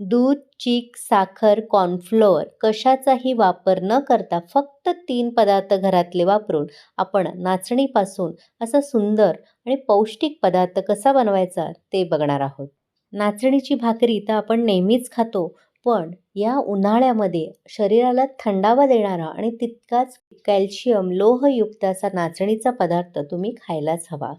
दूध चीक साखर कॉर्नफ्लोअर कशाचाही वापर न करता फक्त तीन पदार्थ घरातले वापरून आपण नाचणीपासून असा सुंदर आणि पौष्टिक पदार्थ कसा बनवायचा ते बघणार आहोत. नाचणीची भाकरी तर आपण नेहमीच खातो पण या उन्हाळ्यामध्ये शरीराला थंडावा देणारा आणि तितकाच कॅल्शियम लोहयुक्त असा नाचणीचा पदार्थ तुम्ही खायलाच हवा.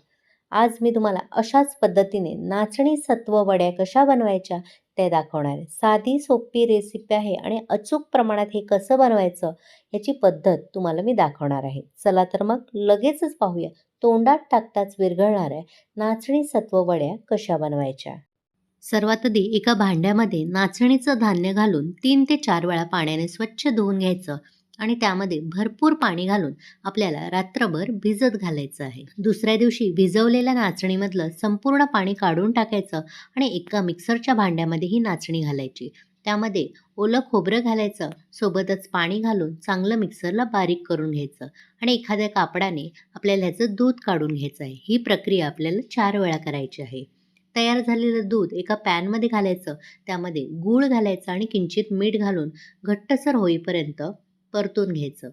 आज मी तुम्हाला अशाच पद्धतीने नाचणी सत्व वड्या कशा बनवायच्या ते दाखवणार आहे. साधी सोपी रेसिपी आहे आणि अचूक प्रमाणात हे कसं बनवायचं याची पद्धत तुम्हाला मी दाखवणार आहे. चला तर मग लगेचच पाहूया. तोंडात टाकताच विरघळणार आहे नाचणी सत्व वड्या कशा बनवायच्या. सर्वात आधी एका भांड्यामध्ये नाचणीचं धान्य घालून तीन ते चार वेळा पाण्याने स्वच्छ धुवून घ्यायचं. आणि त्यामध्ये भरपूर पाणी घालून आपल्याला रात्रभर भिजत घालायचं आहे. दुसऱ्या दिवशी भिजवलेल्या नाचणीमधलं संपूर्ण पाणी काढून टाकायचं आणि एका मिक्सरच्या भांड्यामध्ये ही नाचणी घालायची. त्यामध्ये ओलं खोबरं घालायचं सोबतच पाणी घालून चांगलं मिक्सरला बारीक करून घ्यायचं आणि एखाद्या कापडाने आपल्याला ह्याचं दूध काढून घ्यायचं आहे. ही प्रक्रिया आपल्याला चार वेळा करायची आहे. तयार झालेलं दूध एका पॅनमध्ये घालायचं त्यामध्ये गूळ घालायचं आणि किंचित मीठ घालून घट्टसर होईपर्यंत परतून घ्यायचं.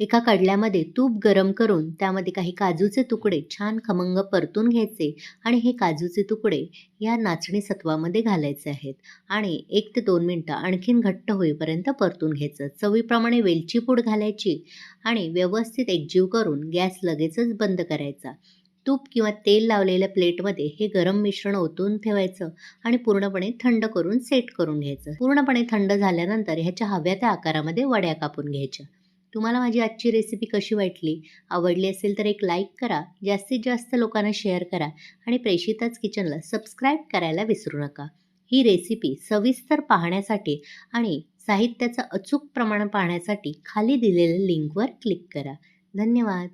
एका कडल्यामध्ये तूप गरम करून त्यामध्ये काही काजूचे तुकडे छान खमंग परतून घ्यायचे आणि हे काजूचे तुकडे या नाचणी सत्वामध्ये घालायचे आहेत. आणि एक ते दोन मिनटं आणखीन घट्ट होईपर्यंत परतून घ्यायचं. चवीप्रमाणे वेलची पूड घालायची आणि व्यवस्थित एकजीव करून गॅस लगेचच बंद करायचा. तूप किंवा तेल लावलेल्या प्लेटमध्ये हे गरम मिश्रण ओतून ठेवायचं आणि पूर्णपणे थंड करून सेट करून घ्यायचं. पूर्णपणे थंड झाल्यानंतर ह्याच्या हव्या त्या आकारामध्ये वड्या कापून घ्यायच्या. तुम्हाला माझी आजची रेसिपी कशी वाटली? आवडली असेल तर एक लाईक करा जास्तीत जास्त लोकांना शेअर करा आणि प्रेषिताच किचनला सबस्क्राईब करायला विसरू नका. ही रेसिपी सविस्तर पाहण्यासाठी आणि साहित्याचं अचूक प्रमाण पाहण्यासाठी खाली दिलेल्या लिंकवर क्लिक करा. धन्यवाद!